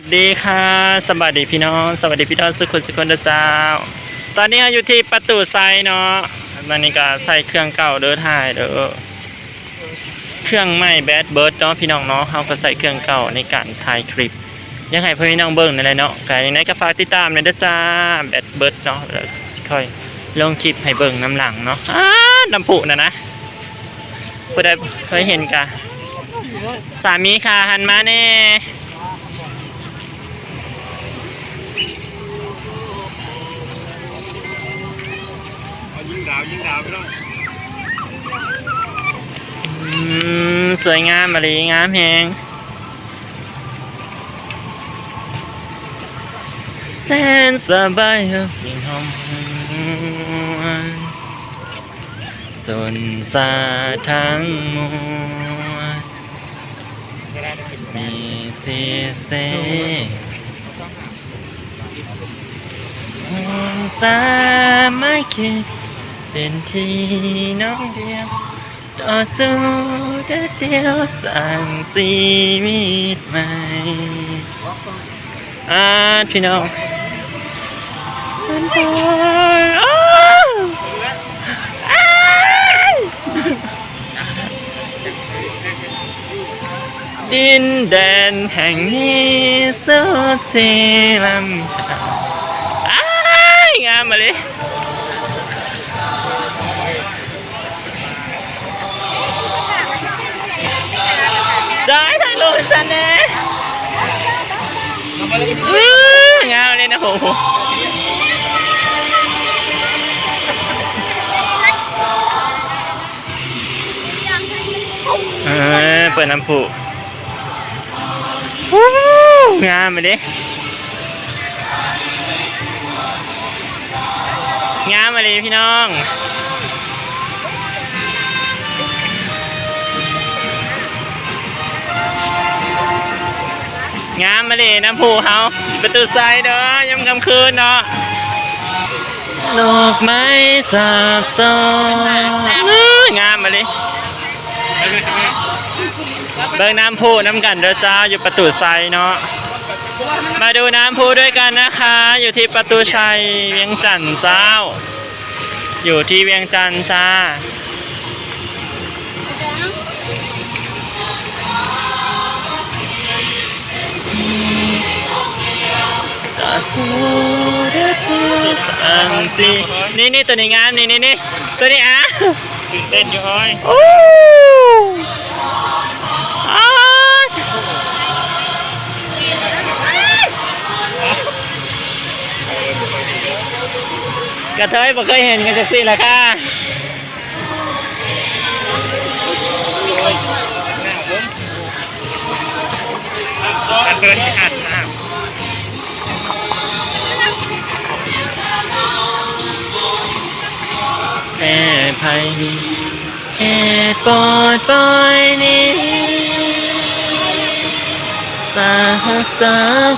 วัสดีค่ะสวัสดีพี่น้องสวัสดีพี่น้องสุขุนสุขุนเจ้า ตอนนี้อยู่ที่ประตูไซเนาะวันนี้ก็ใส่เครื่องเก่าเด้อถ่ายเด้อเครื่องใหม่แบดเบิร์ดเนาะพี่น้องเนาะเขาก็ใส่เครื่องเก่าในการถ่ายคลิป ยังไงพี่น้องเบิ่งนั่นแหละเนาะก็ยังไงก็ฝากติดตามหน่อยเด้อจ้าแบดเบิร์ดเนาะค่อยลงคลิปให้เบิ่งน้ำหลังเนาะอ้าน้ำผุนะนะผู้ใดเคยเห็นกะสามีค่ะหันมาแน่ ม สวยงามมาลีงามแฮงแสนสบายเฮฟินหอมหวนสนสาทั้งมวลมีเสียเสงสาไม่คิดเป็นที่น้องเดียว ต่อสู้เด็ดเดียวสั่งชีวิตใหม่อ่าพี่น้องมันบอยอ้าดินแดนแห่งนี้สุดที่ลำอ้ายงามมาเลย สันนะอื้องามเลยนะโหเปิดน้ำผุวู้งามมาดิงามมาเลยพี่น้อง งามมาเลยน้ำผู้เขาประตูซ้ายเด้อยำกำคืนเนาะโลกไม่สับสนอื้องามมาเลยเบิ่งน้ำผูน้ำกันเด้อจ้าอยู่ประตูไซเนาะมาดูน้ำพุด้วยกันนะคะ อยู่ที่ประตูชัยเวียงจันทร์เจ้า อยู่ที่เวียงจันทร์จ้า อังสีนี่นี่ตัวนี้งามนี่นี่นี่ตัวนี้อะตื่นเต้นอยู่อ้อยโอ้กระเทยบ่เคยเห็นกันจักสิล่ะค่ะอันเดิน ม่ภัยเหตุปลอดปล่อยนี้จะรักษา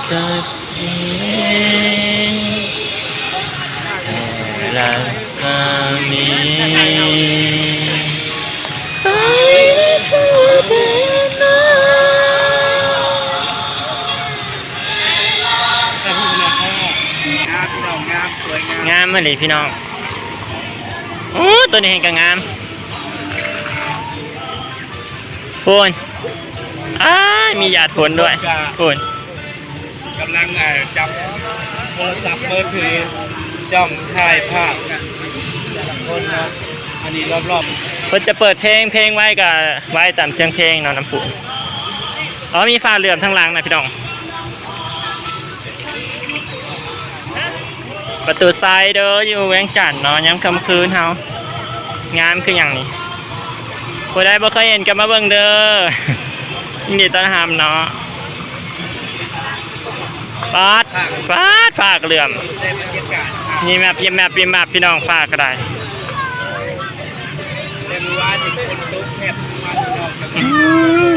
ศักดิ์ศรีให้รักษามีไปทั่วแดนนาแต่พูดนะพ่องามพี่น้องามสวยงามงามมาเลยพี่น้อง ตัวนี้เห็นก็งามพูนอ้ายมีหยาดฝนด้วยพูนกำลังอ่าจับโทรศัพท์มือถือจ้องถ่ายภาพคนนะอันนี้รอบเพิ่นจะเปิดเพลงเพลงไว้กับไว้ตามเสียงเพลงเนาะน้ำปูอ๋อมีฟ้าเหลื่อมทั้งหลังนะพี่น้อง ประตูซ้ายเด้ออยู่แวงจันทน์เนาะย้ำคำคืนเฮา งามคืออย่างนี้ผู้ใดบ่เคยเห็นก็มาเบิ่งเด้อยินดีต้อนรับเนาะปาดปาดฝากเหลื่อมนี่แมปยี่แมปยี่แมปพี่น้องฝากก็ได้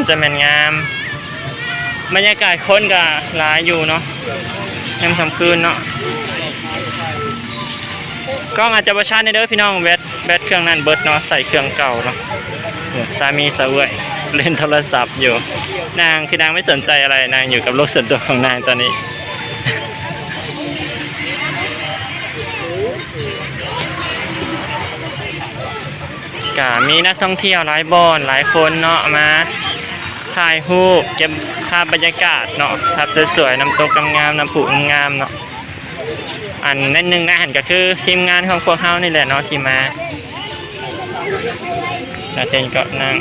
จะแม่นงามบรรยากาศค้นก็หลายอยู่เนาะยังสำคืนเนาะ กล้องอาจจะประชันในเด้อพี่น้องแบตแบตเครื่องนั้นเบิดเนาะใส่เครื่องเก่าเนาะสามีสะเวยเล่นโทรศัพท์อยู่ นางคือนางไม่สนใจอะไรนางอยู่กับโลกส่วนตัวของนางตอนนี้กะมีนักท่องเที่ยวหลายบอนหลายคนเนาะมาถ่ายรูปเก็บภาพบรรยากาศเนาะภาพสวยๆน้ำตกงามๆน้ำผุงามๆเนาะ อันนั่นหนึ่งนะหันก็คือทีมงานของพวกเฮานี่แหละเนาะที่มาแล้วเจนก็นั่ง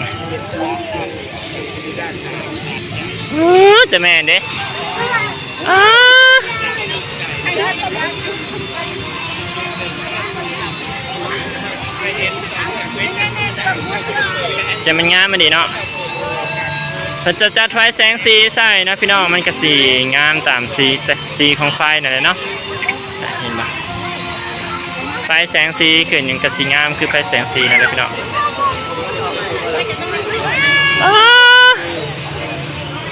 จะแม่นเด้อจะมันงามมาดีเนาะเพิ่นจะจัดไฟแสงสีใส่นะพี่น้องมันก็สีงามตามสีสีของไฟนั่นแหละเนาะ ฟแสงสีขึ้นยังก็สีงามคือไฟแสงสีนั่นแหละพี่น้องอ้า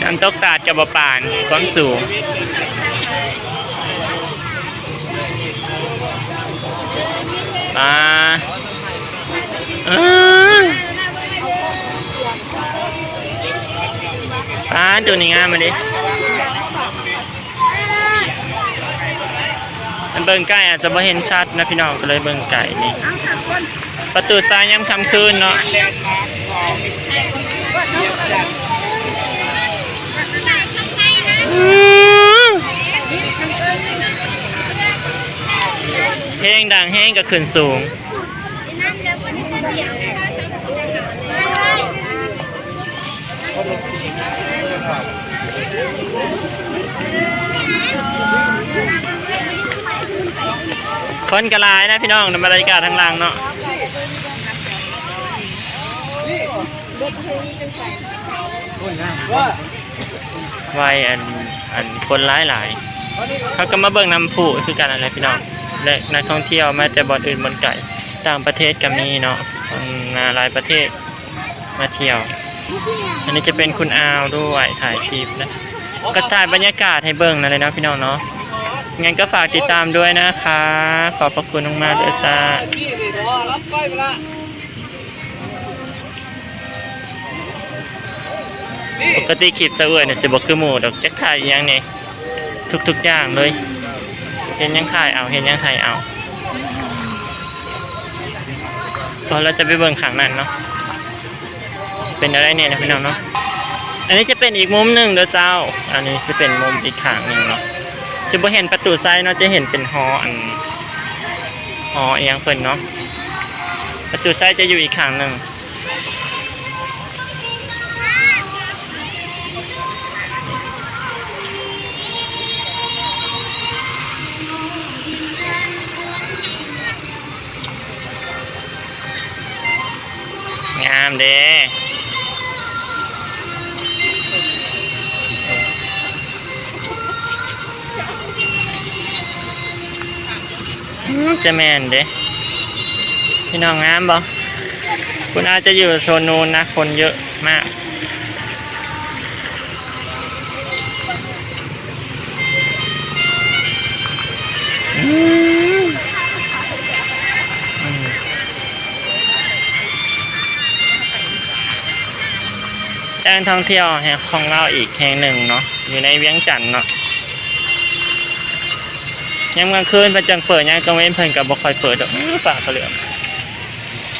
น้ำตกตาดกับบป่านความสูงมาอืออ่าตัวนี้งามมาดิมัน เบิ่งไก่อาจจะไม่เห็นชัดนะพี่น้องก็เลยเบิ่งไก่นี่ประตูซ้ายย้ำคำคืนเนาะเพลงดังแห้งก็ขึ้นสูง คนกระลายนะพี่น้องบรรยากาศทางล่างเนาะไวอันอันคนร้ายหลาย เขาก็มาเบิ่งน้ำพุคือกันอะไรพี่น้อง และนักท่องเที่ยวมาแต่บอนอื่นบนไก่ต่างประเทศก็มีเนาะอืมมาหลายประเทศมาเที่ยว อันนี้จะเป็นคุณอาวด้วยถ่ายคลิปนะก็ถ่ายบรรยากาศให้เบิ่งนั่นเลยนะพี่น้องเนาะ งั้นก็ฝากติดตามด้วยนะคะ ขอบพระคุณมากๆด้วยจ้าปกติคลิปเสวยเนี่ยสิบอกคือหมูดอกจะขายยังเนี่ยทุกๆอย่างเลย เห็นยังขายเอาเห็นยังขายเอาพอเราจะไปเบิ่งขังนั้นเนาะเป็นอะไรเนี่ยนะพี่น้องเนาะอันนี้จะเป็นอีกมุมหนึ่งเด้อเจ้า อันนี้จะเป็นมุมอีกขางหนึ่งเนาะ จะบ่เห็นประตูซ้ายเนาะจะเห็นเป็นหออันหอเอียงเพิ่นเนาะประตูซ้ายจะอยู่อีกข้างหนึ่งงามเด้ จะแม่นเด้พี่น้องงามบ่คุณอาจจะอยู่โซนนู้นนะ คนเยอะมากแจ้งท่องเที่ยวแห่งของเราอีกแห่งหนึ่งเนาะอยู่ในเวียงจันทน์เนาะ ยามกลางคืนเป็นจังเปิดยามกลางเว้นเพิ่นกับบ่ค่อยเปิดดอกอื้อปากเขาเหลือม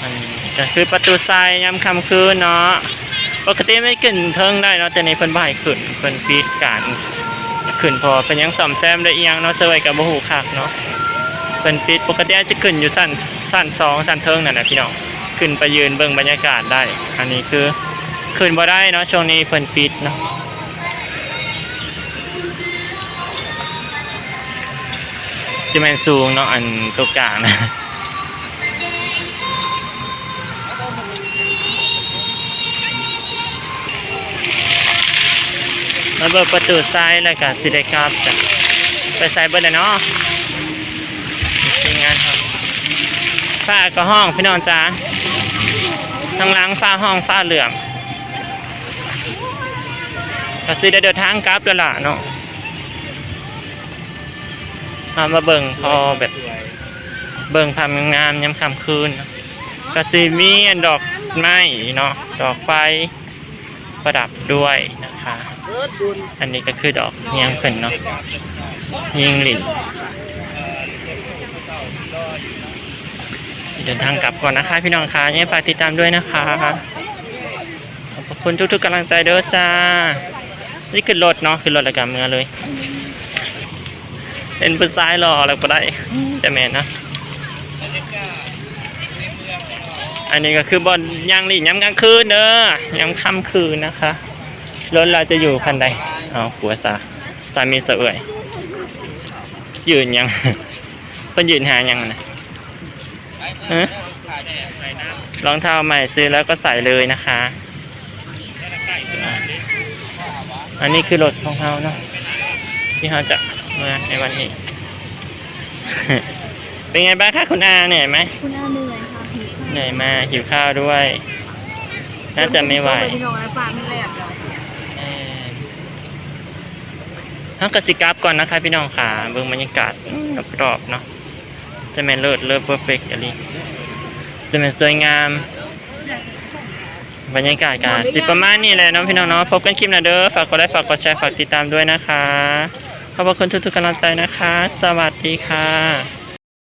อันนี้ก็คือประตูทรายยามค่ำคืนเนาะปกติไม่ขึ้นเทิงได้เนาะแต่ในเพิ่นบ่ให้ขึ้นเพิ่นปิดการขึ้นพอเพิ่นยังซ่อมแซมได้อีหยังเนาะเซอร์ไว้กับบ่ฮู้คักเนาะเพิ่นปิดปกติอาจจะขึ้นอยู่สั้นสั้นสองสั้นเทิงนั่นแหละพี่น้องขึ้นไปยืนเบิ่งบรรยากาศได้ อันนี้คือขึ้นบ่ได้เนาะช่วงนี้เพิ่นปิดเนาะ จะแมนสูงเนาะอันตัวกลางนะมาเบิดประตูซ้ายแล้วก็สิได้กลับจ้ะไปใส่เบิดเลยเนาะทีมงานครับฟ้าก็ห้องพี่น้องจ้าทางหลังฟ้าห้องฟ้าเหลืองก็สิได้เดินทางกลับแล้วล่ะเนาะ เอามาเบิ่งพอแบบเบิ่งภาพงามยามค่ำคืนเนาะก็สิมีอันดอกไม้เนาะดอกไฟประดับด้วยนะคะ อันนี้ก็คือดอกเฮียงขึ้นเนาะยิงหลินเดินทางกลับก่อนนะคะ พี่น้องคะยังฝากติดตามด้วยนะคะขอบคุณทุกๆกำลังใจเด้อจ้า นี่ขึ้นรถเนาะขึ้นรถแล้วกับเมือเลย เป็นผู้ซ้ายรอแล้วก็ได้จะแมนนะอันนี้ก็คือบอลยางหลีย้ำกลางคืนเด้อย้ำค่ำคืนนะคะรถเราจะอยู่คันใดเอาหัวซาสามีเสวยยืนยังเพิ่นยืนหายังนะรองเท้าใหม่ซื้อแล้วก็ใส่เลยนะคะ อันนี้คือรถของเราเนาะที่เราจะ มาในวันนี้ เป็นไงบ้างคะคุณอาเหนื่อยไหมคุณอาเหนื่อยค่ะหิวข้าวเหนื่อยมากหิวข้าวด้วย น่าจะไม่ไหวต้องปพี่น้องไอ้ฟาร์มแลบเราเออทั้งกสิกราฟก่อนนะคะพี่น้องค่ะเบิ่งบรรยากาศรอบๆเนาะจะเป็นเลิศเลิศเพอร์เฟกต์อะไรจะเป็นสวยงาม บรรยากาศกันสิประมาณนี้แหละเน้องพี่น้องเนาะพบกันคลิปหน้าเด้อฝากกดไลค์ฝากกดแชร์ฝากติดตามด้วยนะคะ ขอบคุณทุกๆกำลังใจนะคะ สวัสดีค่ะ